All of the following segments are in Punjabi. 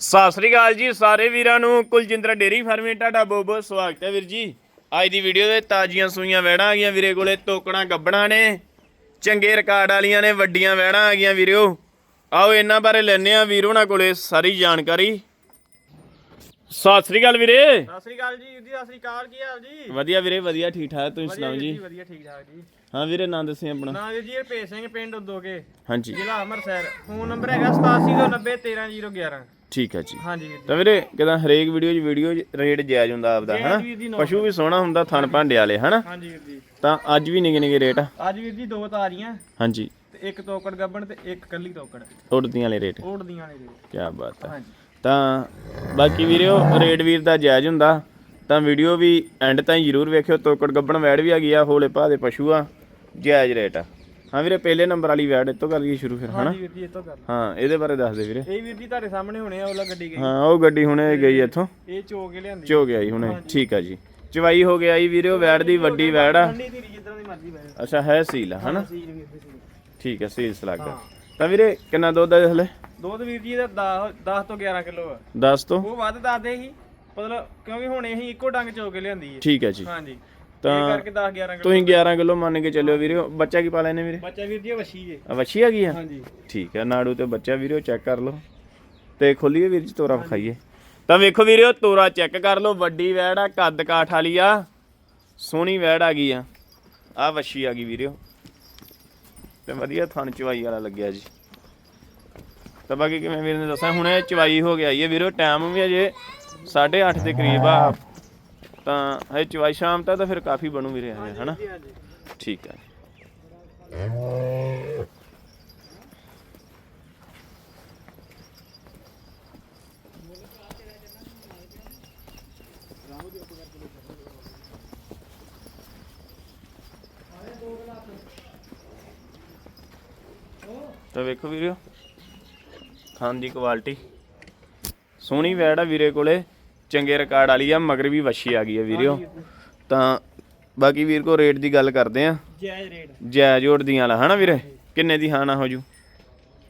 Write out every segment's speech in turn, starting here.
ਸਤਿ ਸ੍ਰੀ ਅਕਾਲ ਜੀ ਸਾਰੇ ਵੀਰਾਂ ਨੂੰ ਕੁਲਜਿੰਦਰ ਡੇਰੀ ਫਾਰਮੇ ਤੁਹਾਡਾ ਬਹੁਤ ਬਹੁਤ ਸਵਾਗਤ ਹੈ ਵੀਰ ਜੀ। ਅੱਜ ਦੀ ਵੀਡੀਓ ਦੇ ਤਾਜ਼ੀਆਂ ਸੂਈਆਂ ਵੈੜਾਂ ਆ ਗਈਆਂ ਵੀਰੇ ਕੋਲੇ ਤੋਕੜਾਂ ਗੱਬੜਾਂ ਨੇ ਚੰਗੇ ਰਿਕਾਰਡ ਵਾਲੀਆਂ ਨੇ ਵੱਡੀਆਂ ਵੈੜਾਂ ਆ ਗਈਆਂ ਵੀਰਿਓ ਆਓ ਇਹਨਾਂ ਬਾਰੇ ਲੈਣੇ ਆ ਵੀਰ ਉਹਨਾਂ ਕੋਲੇ ਸਾਰੀ ਜਾਣਕਾਰੀ। ਸਤਿ ਸ੍ਰੀ ਅਕਾਲ ਵੀਰੇ। ਸਤਿ ਸ੍ਰੀ ਅਕਾਲ ਜੀ ਜੀ ਸਤਿ ਸ੍ਰੀ ਅਕਾਲ ਕੀ ਹਾਲ ਜੀ? ਵਧੀਆ ਵੀਰੇ ਵਧੀਆ ਠੀਕ ਠਾਕ ਤੁਸੀਂ ਸੁਣਾਓ ਜੀ? ਵਧੀਆ ਠੀਕ ਠਾਕ ਜੀ। ਹਾਂ ਵੀਰੇ ਨਾਂ ਦੱਸੇ ਆਪਣਾ। ਨਾਂ ਜੀ ਰਪੇਸ਼ ਸਿੰਘ ਪਿੰਡ ਉਦੋਗੇ ਹਾਂਜੀ। ਜ਼ਿਲ੍ਹਾ ਅੰਮ੍ਰਿਤਸਰ। ਫੋਨ ਨੰਬਰ ਹੈਗਾ 8790130011 ਠੀਕ ਹੈ ਜੀ। ਹਾਂਜੀ ਵੀਰ ਜੀ। ਤਾਂ ਵੀਰੇ ਕਿਦਾਂ ਹਰੇਕ ਵੀਡੀਓ 'ਚ ਵੀਡੀਓ ਰੇਟ ਜਾਇਜ਼ ਹੁੰਦਾ ਆਪਦਾ ਜਾਇਜ਼ ਹਨਾ? ਵੀਰ ਜੀ, no ਪਸ਼ੂ ਵੀ ਸੋਹਣਾ ਹੁੰਦਾ ਥਣ ਭਾਂਡੇ ਵਾਲੇ ਹਨਾ? ਹਾਂਜੀ ਵੀਰ ਜੀ। ਤਾਂ ਅੱਜ ਵੀ ਨਿੱਕੇ ਨਿੱਕੇ ਰੇਟ ਆ? ਅੱਜ ਵੀਰ ਜੀ ਦੋ ਤਾਰੀਆਂ ਹਾਂਜੀ। ਤੇ ਇੱਕ ਤੋਕੜ ਗੱਬਣ ਤੇ ਇੱਕ ਕੱਲੀ ਤੋਕੜ। ਉੜਦੀਆਂ ਵਾਲੇ ਰੇਟ। ਓੜਦੀਆਂ ਵਾਲੇ ਦੇ ਕੀ ਬਾਤ ਹੈ। ਹਾਂਜੀ। ਤਾਂ ਬਾਕੀ ਵੀਰਿਓ ਰੇਟ ਵੀਰ ਦਾ ਜਾਇਜ਼ ਹੁੰਦਾ। ਤਾਂ ਵੀਡੀਓ ਵੀ ਐਂਡ ਤਾਈਂ ਜ਼ਰੂਰ ਵੇਖਿਓ। ਤੋਕੜ ਗੱਬਣ ਵੈੜ ਵੀ ਆ ਗਈ ਆ ਹੋਲੇ ਭਾ ਦੇ ਪਸ਼ੂ ਆ। ਜਾਇਜ਼ ਰੇਟ ਆ। ਹਾਂ ਵੀਰੇ ਪਹਿਲੇ ਨੰਬਰ ਵਾਲੀ ਵੈੜ ਇੱਥੋਂ ਕਰ ਲਈਏ ਸ਼ੁਰੂ ਫਿਰ ਹਨਾ? ਹਾਂਜੀ ਵੀਰ ਜੀ ਇਹ ਤੋਂ ਕਰ ਹਾਂ ਇਹਦੇ ਬਾਰੇ ਦੱਸ ਦੇ ਵੀਰੇ। ਇਹ ਵੀਰ ਜੀ ਤੁਹਾਡੇ ਸਾਹਮਣੇ ਹੋਣੇ ਆ ਉਹਲਾ ਗੱਡੀ ਗਈ। ਹਾਂ ਉਹ ਗੱਡੀ ਹੁਣੇ ਗਈ ਇੱਥੋਂ। ਇਹ ਚੋ ਕੇ ਲਿਆਂਦੀ। ਚੋ ਗਿਆ ਜੀ ਹੁਣੇ ਠੀਕ ਆ ਜੀ। ਚਵਾਈ ਹੋ ਗਿਆ ਜੀ ਵੀਰਿਓ ਵੈੜ ਦੀ ਵੱਡੀ ਵੈੜ ਆ। ਦੀ ਦੀ ਅੱਛਾ ਹੈ ਸੀਲ ਆ ਹਨਾ? ਵੀਰ ਠੀਕ ਹੈ ਸੀਲ ਸਲਾਗਾ। ਤਾਂ ਵੀਰੇ ਕਿੰਨਾ ਦੁੱਧ ਆ ਹਲੇ? ਦੁੱਧ ਵੀਰ ਜੀ ਇਹਦਾ 10 10 ਤੋਂ 11 ਕਿਲੋ ਆ। 10 ਤੋਂ? ਉਹ ਵੱਧ ਦੱਸਦੇ ਸੀ। ਮਤਲਬ ਕਿਉਂਕਿ ਹੁਣ ਅਸੀਂ ਇੱਕੋ ਡੰਗ ਚੋ ਕੇ ਲਿਆਂਦੀ ਹੈ। ਠੀਕ ਹੈ ਜੀ। ਹਾਂਜੀ। ਤਾਂ ਕਰਕੇ 10 11 ਕਿਲੋ ਤੁਸੀਂ 11 ਕਿਲੋ ਮੰਨ ਕੇ ਚੱਲਿਓ ਵੀਰੇ। ਬੱਚਾ ਕੀ ਪਾ ਲੈਨੇ ਵੀਰੇ? ਬੱਚਾ ਵੀਰ ਜੀ ਇਹ ਵੱਛੀ ਜੇ। ਆ ਵੱਛੀ ਆ ਗਈ ਆ? ਹਾਂਜੀ। ਠੀਕ ਹੈ ਨਾੜੂ ਤੇ ਬੱਚਾ ਵੀਰੇ ਚੈੱਕ ਕਰ ਲਓ। ਤੇ ਖੋਲੀਏ ਵੀਰ ਜੀ ਤੋਰਾ ਵਿਖਾਈਏ। ਤਾਂ ਵੇਖੋ ਵੀਰੇ ਤੋਰਾ ਚੈੱਕ ਕਰ ਲਓ ਵੱਡੀ ਵੈੜ ਆ ਕੱਦ ਕਾਠ ਵਾਲੀ ਆ ਸੋਹਣੀ ਵੈੜ ਆ ਗਈ ਆ। ਆ ਵੱਛੀ ਆ ਗਈ ਵੀਰੇ ਤੇ ਵਧੀਆ ਥਣ ਚਵਾਈ ਵਾਲਾ ਲੱਗਿਆ ਜੀ। ਤਾਂ ਬਾਕੀ ਕਿਵੇਂ ਵੀਰ ਨੇ ਦੱਸਿਆ ਹੁਣ ਇਹ ਚਵਾਈ ਹੋ ਗਿਆ ਇਹ ਵੀਰੇ ਟਾਈਮ ਵੀ ਅਜੇ 8:30 ਦੇ ਕਰੀਬ ਆ। ਤਾਂ ਹਜੇ ਚਵਾਈ ਸ਼ਾਮ ਤੱਕ ਤਾਂ ਫਿਰ ਕਾਫੀ ਬਣੂ ਵੀਰੇ ਹਜੇ ਹਨਾ? ਜੀ ਹਾਂਜੀ। ਠੀਕ ਹੈ ਤਾਂ ਵੇਖੋ ਵੀਰਿਓ ਖਾਣ ਦੀ ਕੁਆਲਿਟੀ ਸੋਹਣੀ ਵੈੜ ਆ ਵੀਰੇ ਕੋਲੇ। ਚੰਗੇ ਰਿਕਾਰਡ ਵਾਲੀ ਆ ਮਗਰ ਵੀ ਵੱਛੀ ਆ ਗਈ ਆ ਵੀਰਿਓ। ਤਾਂ ਬਾਕੀ ਵੀਰ ਕੋ ਰੇਟ ਦੀ ਗੱਲ ਕਰਦੇ ਆ। ਜਾਇਜ਼ ਰੇਟ ਜੋੜ ਦੀਆਂ ਵਾਲਾ ਹਨਾ ਵੀਰੇ? ਕਿੰਨੇ ਦੀ ਹਾਨਾ ਹੋ ਜੂ?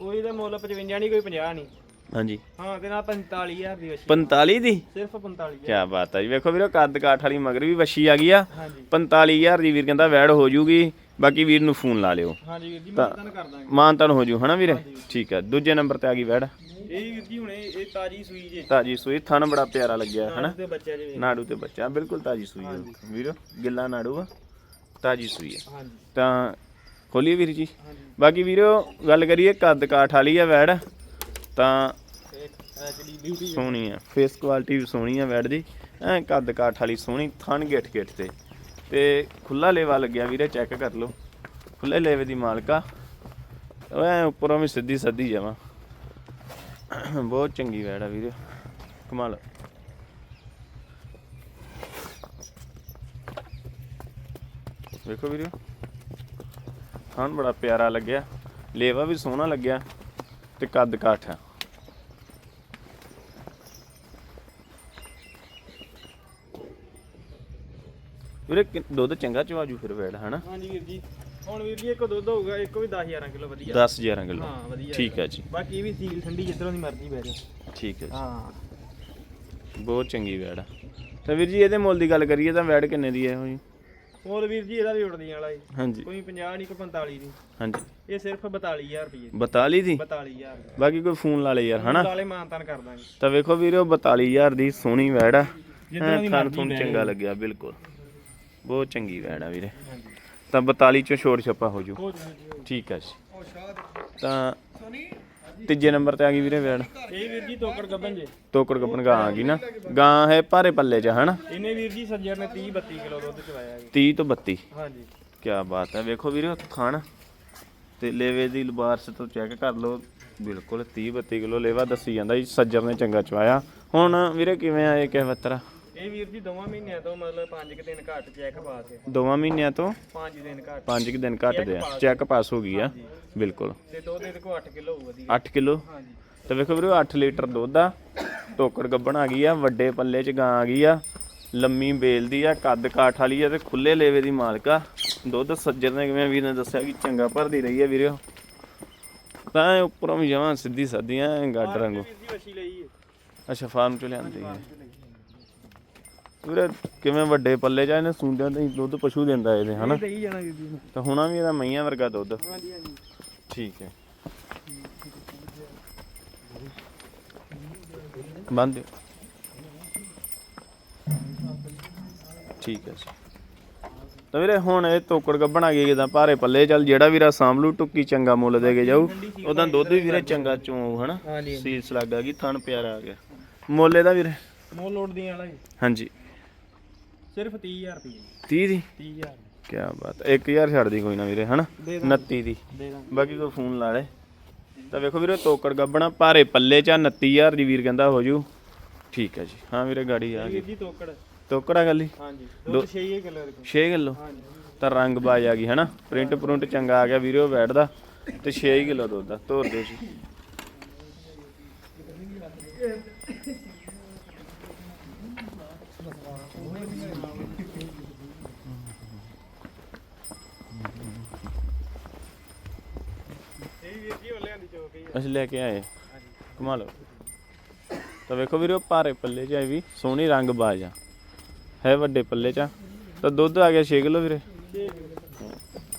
ਉਹ ਇਹਦਾ ਮੁੱਲ 55 ਨਹੀਂ ਕੋਈ 50 ਨਹੀਂ। ਹਾਂਜੀ। ਹਾਂ ਤੇ ਨਾਲ 45000 ਦੀ ਵੱਛੀ 45 ਦੀ? ਸਿਰਫ 45000 ਕੀ ਬਾਤ ਹੈ ਜੀ। ਵੇਖੋ ਵੀਰੇ ਕੱਦ ਕਾਠ ਵਾਲੀ ਮਗਰ ਵੀ ਵੱਛੀ ਆ ਗਈ ਆ। ਹਾਂਜੀ। 45000 ਦੀ ਵੀਰ ਕਹਿੰਦਾ ਵੈੜ ਹੋ ਜੂਗੀ। ਬਾਕੀ ਵੀਰ ਨੂੰ ਫੋਨ ਲਾ ਲਿਓ। ਹਾਂਜੀ ਵੀਰ ਜੀ ਮੈਂ ਤਾਂ ਕਰ ਦਾਂਗੇ। ਮਾਨਤਨ ਹੋ ਜੂ ਹਨਾ ਵੀਰੇ? ਠੀਕ ਹੈ ਦੂਜੇ ਨੰਬਰ ਤੇ ਆ ਗਈ ਵੈੜ। ਇਹ ਵੀਰ ਜੀ ਹੁਣੇ ਇਹ ਤਾਜੀ ਸੂਈ ਜੇ। ਤਾਜੀ ਸੂਈ ਥਣ ਬੜਾ ਪਿਆਰਾ ਲੱਗਿਆ ਹਨਾ? ਤੇ ਬੱਚਾ ਜੇ ਨਾੜੂ ਤੇ ਬੱਚਾ ਬਿਲਕੁਲ ਤਾਜੀ ਸੂਈ ਹੈ ਵੀਰੋ ਗਿੱਲਾ ਨਾੜੂ ਆ ਤਾਜੀ ਸੂਈ ਹੈ ਹਾਂਜੀ। ਤਾਂ ਖੋਲੀਏ ਵੀਰ ਜੀ। ਬਾਕੀ ਵੀਰੋ ਗੱਲ ਕਰੀਏ ਕੱਦ ਕਾਠ ਵਾਲੀ ਆ ਵੈੜ ਤਾਂ ਸੋਹਣੀ ਆ ਫੇਸ ਕੁਆਲਿਟੀ ਵੀ ਸੋਹਣੀ ਆ ਵੈੜ ਦੀ। ਐ ਕੱਦ ਕਾਠ ਵਾਲੀ ਸੋਹਣੀ ਥਣ ਗਿੱਟ ਗਿੱਟ ਤੇ। ਤੇ ਖੁੱਲਾ ਲੇਵਾ ਲੱਗਿਆ ਵੀਰੇ ਚੈੱਕ ਕਰ ਲਓ। ਖੁੱਲੇ ਲੇਵੇ ਦੀ ਮਾਲਕਾ। ਉਹ ਐ ਉੱਪਰੋਂ ਵੀ ਸਿੱਧੀ ਸੱਦੀ ਜਾਵਾਂ। ਬਹੁਤ ਚੰਗੀ ਵੈੜ ਆ ਵੀਰੇ। ਕਮਾਲ। ਵੇਖੋ ਵੀਰੇ। ਥਣ ਬੜਾ ਪਿਆਰਾ ਲੱਗਿਆ। ਲੇਵਾ ਵੀ ਸੋਹਣਾ ਲੱਗਿਆ ਤੇ ਕੱਦ ਕਾਠ ਆ। ਵੀਰੇ ਦੁੱਧ ਚੰਗਾ ਚਵਾਜੂ ਫਿਰ ਵੈੜ, ਹਨਾ? ਹਾਂਜੀ ਵੀਰ ਜੀ। ਹੁਣ ਵੀਰ ਜੀ ਇੱਕ ਦੁੱਧ ਹੋਊਗਾ ਇੱਕ ਵੀ 10 11 ਕਿਲੋ ਵਧੀਆ। 10 11 ਕਿਲੋ। ਹਾਂ ਵਧੀਆ ਠੀਕ ਹੈ ਜੀ। ਬਾਕੀ ਇਹ ਵੀ ਸੀਲ ਠੰਡੀ ਜਿੱਧਰੋਂ ਦੀ ਮਰਜ਼ੀ ਬਹਿ ਠੀਕ ਹੈ ਜੀ। ਹਾਂ। ਬਹੁਤ ਚੰਗੀ ਵੈੜ ਆ। ਤਾਂ ਵੀਰ ਜੀ ਇਹਦੇ ਮੁੱਲ ਦੀ ਗੱਲ ਕਰੀਏ ਤਾਂ ਵੈੜ ਕਿੰਨੇ ਦੀ ਹੈ ਇਹੋ ਜੀ? ਮੁੱਲ ਵੀਰ ਜੀ ਇਹਦਾ ਵੀ ਉੜਦੀਆਂ ਵਾਲਾ ਜੀ। ਹਾਂਜੀ। ਕੋਈ 50 ਨਹੀਂ ਕੋਈ 45 ਦੀ ਹਾਂਜੀ। ਇਹ ਸਿਰਫ 42000 ਰੁਪਏ 42 ਦੀ? 42000 ਬਾਕੀ ਕੋਈ ਫੋਨ ਲਾ ਲੇ ਯਾਰ ਹਨਾ? ਨਾਲੇ ਮਾਨਤਾਨ ਕਰ ਦਾਂਗੇ। ਤਾਂ ਵੇਖੋ ਵੀਰੋ 42000 ਦੀ ਸੋਹਣੀ ਵੈੜ ਆ। ਜਿੱਦਾਂ ਦੀ ਮਰਜ਼ੀ ਲੈ ਚੰਗਾ ਲੱਗਿਆ ਬਿਲਕੁਲ। ਬਹੁਤ ਚੰਗੀ ਵੈੜ ਆ ਵੀਰੇ। ਹਾਂਜੀ। ਤਾਂ 42 ਚੋਂ ਛੋੜ ਛੱਪਾ ਹੋ ਜੂ। ਠੀਕ ਹੈ ਜੀ। ਤਾਂ ਤੀਜੇ ਨੰਬਰ ਤੇ ਆ ਗਈ ਵੀਰੇ ਵੈੜ ਇਹ ਵੀਰ ਜੀ ਤੋਕੜ ਗੱਬਨ ਜੇ। ਤੋਕੜ ਕੱਪਣ ਗਾਂ ਆ ਗਈ ਨਾ। ਗਾਂ ਹੈ ਭਾਰੇ ਪੱਲੇ 'ਚ ਹਨਾ? ਇਹਨੇ ਵੀਰ ਜੀ ਸੱਜਰ ਨੇ 30 32 ਕਿਲੋ ਦੁੱਧ ਚਵਾਇਆ ਜੀ 30 ਤੋਂ 32 ਹਾਂਜੀ। ਕੀ ਬਾਤ ਹੈ। ਵੇਖੋ ਵੀਰੇ ਖਾਣ ਤੇ ਲੇਵੇ ਦੀ ਲਬਾਰਸ ਤੋਂ ਚੈੱਕ ਕਰ ਲਓ। ਬਿਲਕੁਲ 30 32 ਕਿਲੋ ਲੇਵਾ ਦੱਸੀ ਜਾਂਦਾ ਜੀ। ਸੱਜਰ ਨੇ ਚੰਗਾ ਚਵਾਇਆ। ਹੁਣ ਵੀਰੇ ਕਿਵੇਂ ਆਏ ਕਿਹ ਬੱਤਰਾ? ਇਹ ਵੀਰ ਜੀ ਦੋਵਾਂ ਮਹੀਨਿਆਂ ਤੋਂ ਮਤਲਬ 5 ਕਿ ਦਿਨ ਘੱਟ ਚੈੱਕ ਪਾਸ ਹੈ ਦੋਵਾਂ ਮਹੀਨਿਆਂ ਤੋਂ 5 ਦਿਨ ਘੱਟ। 5 ਦਿਨ ਘਟਦੇ ਆ। ਚੈੱਕ ਪਾਸ ਹੋ ਗਈ ਆ। ਬਿਲਕੁਲ। ਤੇ ਦੁੱਧ ਇਹਦੇ ਕੋ 8 ਕਿਲੋ ਵਧੀਆ। 8 ਕਿਲੋ? ਹਾਂਜੀ। ਤੇ ਵੇਖੋ ਵੀਰੇ 8 ਲੀਟਰ ਦੁੱਧ ਆ। ਟੋਕੜ ਗੱਬਣ ਆ ਗਈ ਆ ਵੱਡੇ ਪੱਲੇ 'ਚ ਗਾਂ ਆ ਗਈ ਆ। ਲੰਮੀ ਬੇਲ ਦੀ ਆ ਕੱਦ ਕਾਠ ਵਾਲੀ ਆ ਤੇ ਖੁੱਲੇ ਲੇਵੇ ਦੀ ਮਾਲਕ ਆ। ਦੁੱਧ ਸੱਜਰ ਨੇ ਕਿਵੇਂ ਵੀਰ ਨੇ ਦੱਸਿਆ ਕਿ ਚੰਗਾ ਭਰਦੀ ਰਹੀ ਆ ਵੀਰੇ। ਤਾਂ ਉੱਪਰੋਂ ਵੀ ਜਮਾਂ ਸਿੱਧੀ ਸਾਦੀਆਂ ਗੱਡ ਰੰਗੋ ਵੀਰ ਜੀ ਵਛੀ ਲਈ ਹੈ ਅੱਛਾ ਫਾਰਮ ਚ ਲਿਆਂਦੀ ਹੈ ਵੀਰੇ ਕਿਵੇਂ ਵੱਡੇ ਪੱਲੇ ਚ ਆ, ਇਹਨੇ ਸੁੰਦਿਆਂ ਤੇ ਹੀ ਦੁੱਧ ਪਸ਼ੂ ਦਿੰਦਾ ਇਹਦੇ ਹਨਾ? ਦੇਈ ਜਾਣਾ ਵੀਰ ਜੀ। ਨੂੰ ਤਾਂ ਹੁਣਾ ਵੀ ਇਹਦਾ ਮਈਆਂ ਵਰਗਾ ਦੁੱਧ। ਹਾਂਜੀ ਹਾਂਜੀ। ਠੀਕ ਹੈ। ਬੰਦ ਦਿਓ। ਠੀਕ ਹੈ ਜੀ। ਤਾਂ ਵੀਰੇ ਹੁਣ ਇਹ ਤੋਕੜ ਗੱਬਣ ਆ ਗਈ ਜਿੱਦਾਂ ਭਾਰੇ ਪੱਲੇ। ਚੱਲ ਜਿਹੜਾ ਵੀਰਾ ਸਾਂਭਲੂ ਟੁੱਕੀ ਚੰਗਾ ਮੁੱਲ ਦੇ ਕੇ ਜਾਊ। ਉਹਦਾ ਦੁੱਧ ਵੀ ਵੀਰੇ ਚੰਗਾ ਚੋਂ ਹਨਾ? ਹਾਂਜੀ ਸੀਸ ਲੱਗ ਗਈ ਥਣ ਪਿਆਰਾ ਆ ਗਿਆ। ਮੁੱਲ ਇਹਦਾ ਵੀਰੇ? ਮੋਲ ਲੋਡ ਦੀਆਂ ਵਾਲਾ ਜੀ। ਹਾਂਜੀ। ਸਿਰਫ 30000 ਰੁਪਏ 30 ਦੀ। 30000 ਕੀ ਬਾਤ 1000 ਛੱਡ ਦੀ ਕੋਈ ਨਾ ਵੀਰੇ ਹਨਾ? ਦੇ 29 ਦੀ। ਬਾਕੀ ਕੋਈ ਫੋਨ ਲਾ ਲੈ। ਤਾਂ ਵੇਖੋ ਵੀਰੇ ਤੋਕੜ ਗੱਬਣਾ ਭਾਰੇ ਪੱਲੇ ਚ ਆ 29000 ਦੀ ਵੀਰ ਕਹਿੰਦਾ ਹੋ ਜੂ। ਠੀਕ ਹੈ ਜੀ। ਹਾਂ ਵੀਰੇ ਗਾੜੀ ਆ ਗਈ। ਜੀ ਤੋਕੜ। ਤੋਕੜਾ ਗੱਲ? ਹਾਂਜੀ। ਦੁੱਧ 6 ਕਿਲੋ ਦੇ 6 ਕਿਲੋ? ਹਾਂਜੀ। ਤਾਂ ਰੰਗ ਬਾਜ ਆ ਗਈ ਹਨਾ? ਪ੍ਰਿੰਟ ਪ੍ਰਿੰਟ ਚੰਗਾ ਆ ਗਿਆ ਵੀਰੇ ਉਹ ਬੈਠਦਾ। ਤੇ 6 ਕਿਲੋ ਦੁੱਧ ਦਾ ਤੋਰ ਦਿਓ ਜੀ ਇਹ ਵੀਰ ਜੀ ਉਹਲੇ ਆਂਦੀ ਚੋਕ ਹੀ ਅਸੀਂ ਲੈ ਕੇ ਆਏ। ਕਮਾ ਲਓ। ਤਾਂ ਵੇਖੋ ਵੀਰੇ ਭਾਰੇ ਪੱਲੇ ਚ ਆ ਵੀ ਸੋਹਣੀ ਰੰਗ ਬਾਜ ਆ। ਹੈ ਵੱਡੇ ਪੱਲੇ ਚ। ਤਾਂ ਦੁੱਧ ਆ ਗਿਆ 6 ਕਿਲੋ ਵੀਰੇ।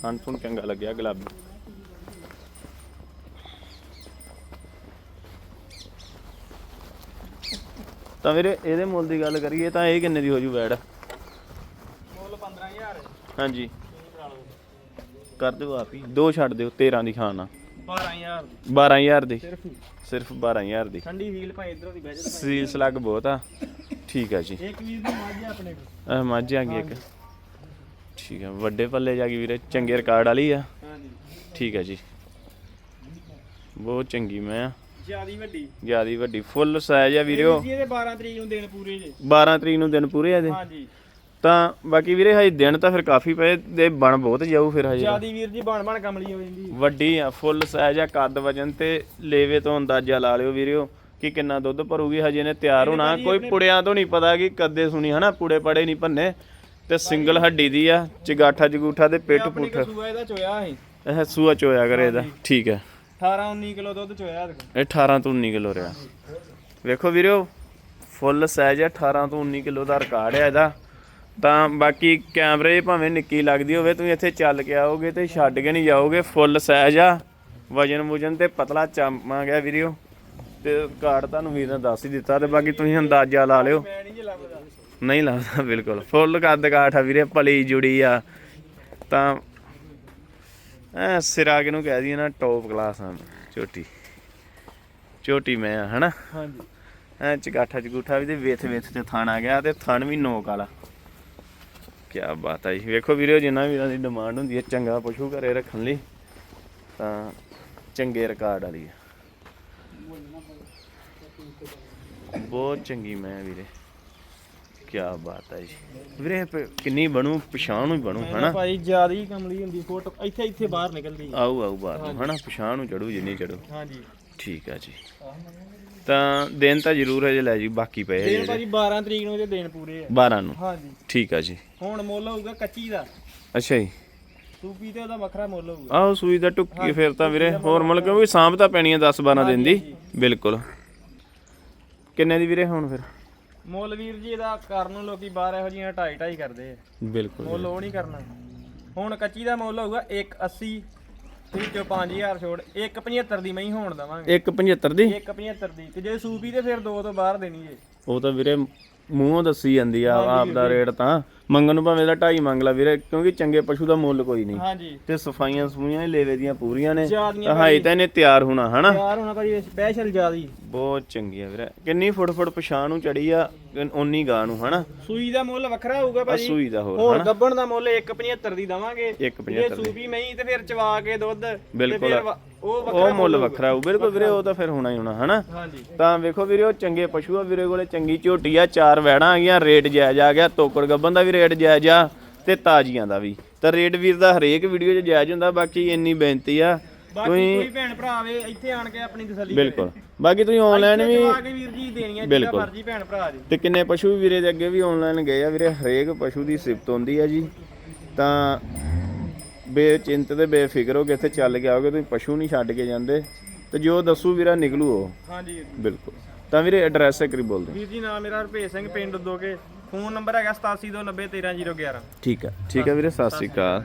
ਹਾਂ ਸੁਣ ਚੰਗਾ ਲੱਗਿਆ ਗੁਲਾਬੀ। ਤਾਂ ਵੀਰੇ ਇਹਦੇ ਮੁੱਲ ਦੀ ਗੱਲ ਕਰੀਏ ਤਾਂ ਇਹ ਕਿੰਨੇ ਦੀ ਹੋ ਜੂ ਬੈਡ? ਮੁੱਲ 15000 ਹਾਂਜੀ। ਕਰ ਦਿਓ ਆਪ ਹੀ। ਦੋ ਛੱਡ ਦਿਓ 13 ਦੀ ਖਾਣਾ 12000 12000 ਦੀ। ਸਿਰਫ। ਸਿਰਫ 12000 ਦੀ। ਠੰਡੀ ਵੀਲ ਭਾਵੇਂ ਇਧਰੋਂ ਦੀ ਬਹਿ ਜਾ ਸੀਲ ਸਲੱਗ ਬਹੁਤ ਆ। ਠੀਕ ਆ ਜੀ। ਇੱਕ ਵੀਰ ਦੀ ਮੱਝ ਆ ਆਪਣੇ ਕੋਲ। ਇਹ ਮੱਝ ਆ ਗਈ ਇੱਕ। ਠੀਕ ਆ। ਵੱਡੇ ਪੱਲੇ ਜਾ ਗਈ ਵੀਰੇ ਚੰਗੇ ਰਿਕਾਰਡ ਵਾਲੀ ਆ। ਹਾਂਜੀ। ਠੀਕ ਆ ਜੀ। ਬਹੁਤ ਚੰਗੀ ਮੈਂ ਆ। ਜਿਆਦੀ ਵੱਡੀ। ਜਿਆਦੀ ਵੱਡੀ। ਫੁੱਲ ਸਾਈਜ਼ ਆ ਵੀਰ ਜੀ ਇਹਦੇ 12 ਤਰੀਕ ਨੂੰ ਦਿਨ ਪੂਰੇ ਜੇ। 12 ਤਰੀਕ ਨੂੰ ਦਿਨ ਪੂਰੇ ਆ ਇਹਦੇ। ਹਾਂਜੀ। ਤਾਂ ਬਾਕੀ ਵੀਰੇ ਹਜੇ ਦਿਨ ਤਾਂ ਫਿਰ ਕਾਫੀ ਪਏ ਦੇ ਬਣ ਬਹੁਤ ਜਾਊ ਫਿਰ ਹਜੇ ਜਿਆਦੀ ਵੀਰ ਜੀ ਬਣ ਬਣ ਕਮਲੀ ਹੋ ਜਾਂਦੀ ਵੱਡੀ ਆ ਫੁੱਲ ਸਾਈਜ਼ ਆ ਕੱਦ ਵਜਨ ਤੇ ਲੇਵੇ ਤੋਂ ਅੰਦਾਜ਼ਾ ਲਾ ਲਿਓ ਵੀਰਿਓ ਕਿ ਕਿੰਨਾ ਦੁੱਧ ਭਰੂਗੀ ਹਜੇ ਨੇ ਤਿਆਰ ਹੋਣਾ। ਕੋਈ ਪੁੜਿਆਂ ਤੋਂ ਨਹੀਂ ਪਤਾ ਕਿ ਕਦੇ ਸੁਣੀ ਹਨਾ? ਪੁੜੇ ਪੜੇ ਨਹੀਂ ਭੰਨੇ। ਤੇ ਸਿੰਗਲ ਹੱਡੀ ਦੀ ਆ ਚਗਾਠਾ ਜਗੂਠਾ ਤੇ ਪਿੱਠ ਪੁੱਠ। ਇਹਦਾ ਚੋਇਆ ਸੀ। ਇਹ ਸੂਆ ਚੋਇਆ ਕਰੇ ਇਹਦਾ ਠੀਕ ਹੈ। 18 19 ਕਿਲੋ ਦੁੱਧ ਚੋਇਆ। ਇਹ 18 ਤੋਂ 19 ਕਿਲੋ ਰਿਹਾ। ਵੇਖੋ ਵੀਰਿਓ ਫੁੱਲ ਸਾਈਜ਼ ਹੈ 18 ਤੋਂ 19 ਕਿਲੋ ਦਾ ਰਿਕਾਰਡ ਹੈ ਇਹਦਾ। ਤਾਂ ਬਾਕੀ ਕੈਮਰੇ ਭਾਵੇਂ ਨਿੱਕੀ ਲੱਗਦੀ ਹੋਵੇ ਤੁਸੀਂ ਇੱਥੇ ਚੱਲ ਕੇ ਆਓਗੇ ਤੇ ਛੱਡ ਕੇ ਨਹੀਂ ਜਾਓਗੇ ਫੁੱਲ ਸਾਈਜ਼ ਆ। ਵਜਨ ਵੁਜਨ ਤੇ ਪਤਲਾ ਚਾਮਾ ਗਿਆ ਵੀਰਿਓ। ਤੇ ਕਾਰਡ ਤੁਹਾਨੂੰ ਵੀਰ ਨੇ ਦੱਸ ਹੀ ਦਿੱਤਾ ਤੇ ਬਾਕੀ ਤੁਸੀਂ ਅੰਦਾਜ਼ਾ ਲਾ ਲਿਓ। ਨਹੀਂ ਲੱਗਦਾ ਬਿਲਕੁਲ। ਫੁੱਲ ਕੱਦ ਕਾਠ ਆ ਵੀਰੇ ਭਲੀ ਜੁੜੀ ਆ। ਤਾਂ ਐ ਸਿਰਾ ਕਿਨੂੰ ਕਹਿ ਦਈਏ ਨਾ ਟੌਪ ਕਲਾਸ ਆ ਝੋਟੀ ਝੋਟੀ ਮੈਂ ਆ ਹਨਾ? ਹਾਂਜੀ। ਐ ਚਗਾਠਾ ਚਗੂਠਾ ਵੀ ਤੇ ਵੇਥ ਵੇਥ ਤੇ ਥਣ ਆ ਗਿਆ ਤੇ ਥਣ ਵੀ ਨੋਕ ਵਾਲਾ। ਕੀ ਬਾਤ ਜੀ। ਵੇਖੋ ਵੀਰੇ ਜਿੰਨਾ ਵੀਰਾਂ ਦੀ ਡਿਮਾਂਡ ਹੁੰਦੀ ਹੈ ਚੰਗਾ ਪਸ਼ੂ ਘਰੇ ਰੱਖਣ ਲਈ ਤਾਂ ਚੰਗੇ ਰਿਕਾਰਡ ਵਾਲੀ ਆ। ਬਹੁਤ ਚੰਗੀ ਮੈਂ ਵੀਰੇ। ਕੀ ਬਾਤ ਹੈ ਜੀ। ਵੀਰੇ ਕਿੰਨੀ ਬਣੂ ਪਛਾਣ ਨੂੰ ਹੀ ਬਣੂ ਹਨਾ? ਭਾਈ ਜਿਆਦੀ ਕਮਲੀ ਹੁੰਦੀ ਫੋਟੋ ਇੱਥੇ ਇੱਥੇ ਬਾਹਰ ਨਿਕਲਦੀ ਆਊ ਆਊ ਨੂੰ ਹਨਾ ਪਛਾਣ ਨੂੰ ਚੜੂ ਜਿੰਨੀ ਚੜੂ। ਹਾਂਜੀ। ਠੀਕ ਆ ਜੀ। ਤਾਂ ਦਿਨ ਤਾਂ ਜ਼ਰੂਰ ਹਜੇ ਲੈ ਜੀ ਬਾਕੀ ਪਏ ਦਿਨ ਜਿਹੜੇ ਭਾਜੀ 12 ਤਰੀਕ ਨੂੰ ਇਹਦੇ ਦਿਨ ਪੂਰੇ ਆ। 12 ਨੂੰ? ਹਾਂਜੀ। ਠੀਕ ਆ ਜੀ। ਹੁਣ ਮੁੱਲ ਹੋਊਗਾ ਕੱਚੀ ਦਾ। ਅੱਛਾ ਜੀ। ਸੂਪੀ ਤੇ ਉਹਦਾ ਵੱਖਰਾ ਮੁੱਲ ਹੋਊਗਾ। ਆਹੋ ਸੂਈ ਦਾ ਟੁੱਕੀ ਫਿਰ ਤਾਂ ਵੀਰੇ ਹੋਰ ਮੁੱਲ ਕਿਉਂਕਿ ਸਾਂਭ ਤਾਂ ਪੈਣੀ ਆ 10 12 ਦਿਨ ਦੀ। ਬਿਲਕੁਲ। ਕਿੰਨੇ ਦੀ ਵੀਰੇ ਹੁਣ ਫਿਰ? ਮੁੱਲ ਵੀਰ ਜੀ ਇਹਦਾ ਕਰਨ ਨੂੰ ਲੋਕੀ ਬਾਹਰ ਇਹੋ ਜੀਆਂ ਢਾਈ ਢਾਈ ਕਰਦੇ ਆ। ਬਿਲਕੁਲ ਮੁੱਲ ਉਹ ਨਹੀਂ ਕਰਨਾ। ਹੁਣ ਕੱਚੀ ਦਾ ਮੁੱਲ ਹੋਊਗਾ 180 ਤੇ ਵਿੱਚੋਂ 5000 ਛੋੜ 175 ਦੀ ਮੈਂ ਹੀ ਹੋਣ ਦਵਾਂਗੇ। 175 ਦੀ? 175 ਦੀ ਤੇ ਜੇ ਸੂਪੀ ਤੇ ਫਿਰ ਦੋ ਤੋਂ ਬਾਹਰ ਦੇਣੀ ਜੇ। ਉਹ ਤਾਂ ਵੀਰੇ ਮੂੰਹੋਂ ਦੱਸੀ ਜਾਂਦੀ ਆ ਆਪ ਦਾ ਰੇਟ ਤਾਂ। ਮੰਗਣ ਨੂੰ ਭਾਵੇਂ ਦਾ 2.5 ਮੰਗ ਲਾ ਵੀਰੇ ਕਿਉਂਕਿ ਚੰਗੇ ਪਸ਼ੂ ਦਾ ਮੁੱਲ ਕੋਈ ਨਹੀਂ। ਹਾਂਜੀ। ਤੇ ਸਫਾਈਆਂ ਸਫੂਈਆਂ ਹੀ ਲੇਵੇ ਦੀਆਂ ਪੂਰੀਆਂ ਨੇ। ਤਾਂ ਹਾਈ ਤਾਂ ਇਹਨੇ ਤਿਆਰ ਹੋਣਾ ਹਨਾ? ਯਾਰ ਹੁਣ ਭਾਜੀ ਸਪੈਸ਼ਲ ਜਿਆਦੀ। ਬਹੁਤ ਚੰਗੀ ਆ ਵੀਰੇ। ਕਿੰਨੀ ਫੁੱਟ ਫੁੱਟ ਪਛਾਣ ਨੂੰ ਚੜੀ ਆ। ਉਨੀ ਗਾਂ ਨੂੰ ਹਨਾ? ਸੂਈ ਦਾ ਮੁੱਲ ਵੱਖਰਾ ਹੋਊਗਾ ਭਾਜੀ। ਸੂਈ ਦਾ ਹੋਰ ਹੋਰ ਗੱਬਣ ਦਾ ਮੁੱਲ 175 ਦੀ ਦਵਾਂਗੇ। 175 ਜੇ ਮਹੀਂ ਤੇ ਫਿਰ ਚਵਾ ਕੇ ਦੁੱਧ ਤੇ ਬਿਲਕੁਲ। ਫਿਰ ਵਾ- ਉਹ ਮੁੱਲ ਵੱਖਰਾ ਹੋਊ। ਬਿਲਕੁਲ ਵੀਰੇ ਉਹ ਤਾਂ ਫਿਰ ਹੋਣਾ ਹੀ ਹੋਣਾ ਹਨਾ? ਹਾਂਜੀ। ਤਾਂ ਵੇਖੋ ਵੀਰੇ ਉਹ ਚੰਗੇ ਪਸ਼ੂ ਆ ਵੀਰੇ ਕੋਲੇ ਚੰਗੀ ਝੋਟੀ ਆ ਚਾਰ ਵੈੜਾਂ ਆ ਗਈਆਂ ਰੇਟ ਜਾਇਜ਼ ਆ ਗਿਆ ਤੋਕੜ ਗੱਬਨ ਦਾ ਵੀ ਰੇਟ ਜਾਇਜ਼ ਆ ਤੇ ਤਾਜ਼ੀਆਂ ਦਾ ਵੀ। ਤਾਂ ਰੇਟ ਵੀਰ ਦਾ ਹਰੇਕ ਵੀਡੀਓ 'ਚ ਜਾਇਜ਼ ਹੁੰਦਾ ਬਾਕੀ ਇੰਨੀ ਬੇਨਤੀ ਆ ਬਾਕੀ ਤੁਸੀਂ ਭੈਣ ਭਰਾ ਆਵੇ ਇੱਥੇ ਆਣ ਕੇ ਆਪਣੀ ਤਸੱਲੀ ਬਿਲਕੁਲ। ਬਾਕੀ ਤੁਸੀਂ ਆਨਲਾਈਨ ਵੀ ਚਵਾ ਕੇ ਵੀਰ ਜੀ ਦੇਣੀਆਂ ਜਿਹੜਾ ਬਿਲਕੁਲ। ਮਰਜ਼ੀ ਭੈਣ ਭਰਾ ਜੀ ਤੇ ਕਿੰਨੇ ਪਸ਼ੂ ਵੀਰੇ ਦੇ ਅੱਗੇ ਵੀ ਆਨਲਾਈਨ ਗਏ ਆ ਵੀਰੇ ਹਰੇਕ ਪਸ਼ੂ ਦੀ ਸਿਫਤ ਹੁੰਦੀ ਆ ਜੀ। ਤਾਂ ਬੇਚਿੰਤ ਤੇ ਬੇਫਿਕਰ ਹੋ ਕੇ ਇੱਥੇ ਚੱਲ ਕੇ ਆਓਗੇ ਤੁਸੀਂ ਪਸ਼ੂ ਨਹੀਂ ਛੱਡ ਕੇ ਜਾਂਦੇ। ਤੇ ਜੋ ਦੱਸੂ ਵੀਰਾ ਨਿਕਲੂ ਉਹ। ਹਾਂਜੀ। ਬਿਲਕੁਲ। ਤਾਂ ਵੀਰੇ ਐਡਰੈਸ ਕਰੀ ਬੋਲ ਦਿਓ ਵੀਰ ਜੀ ਨਾਮ ਮੇਰਾ ਹਰਪੇਸ਼ ਸਿੰਘ ਪਿੰਡ ਦੋਗੇ ਫੋਨ ਨੰਬਰ ਹੈਗਾ 8729913011 ਠੀਕ ਹੈ ਠੀਕ ਹੈ ਵੀਰੇ ਸਤਿ ਸ਼੍ਰੀ ਅਕਾਲ।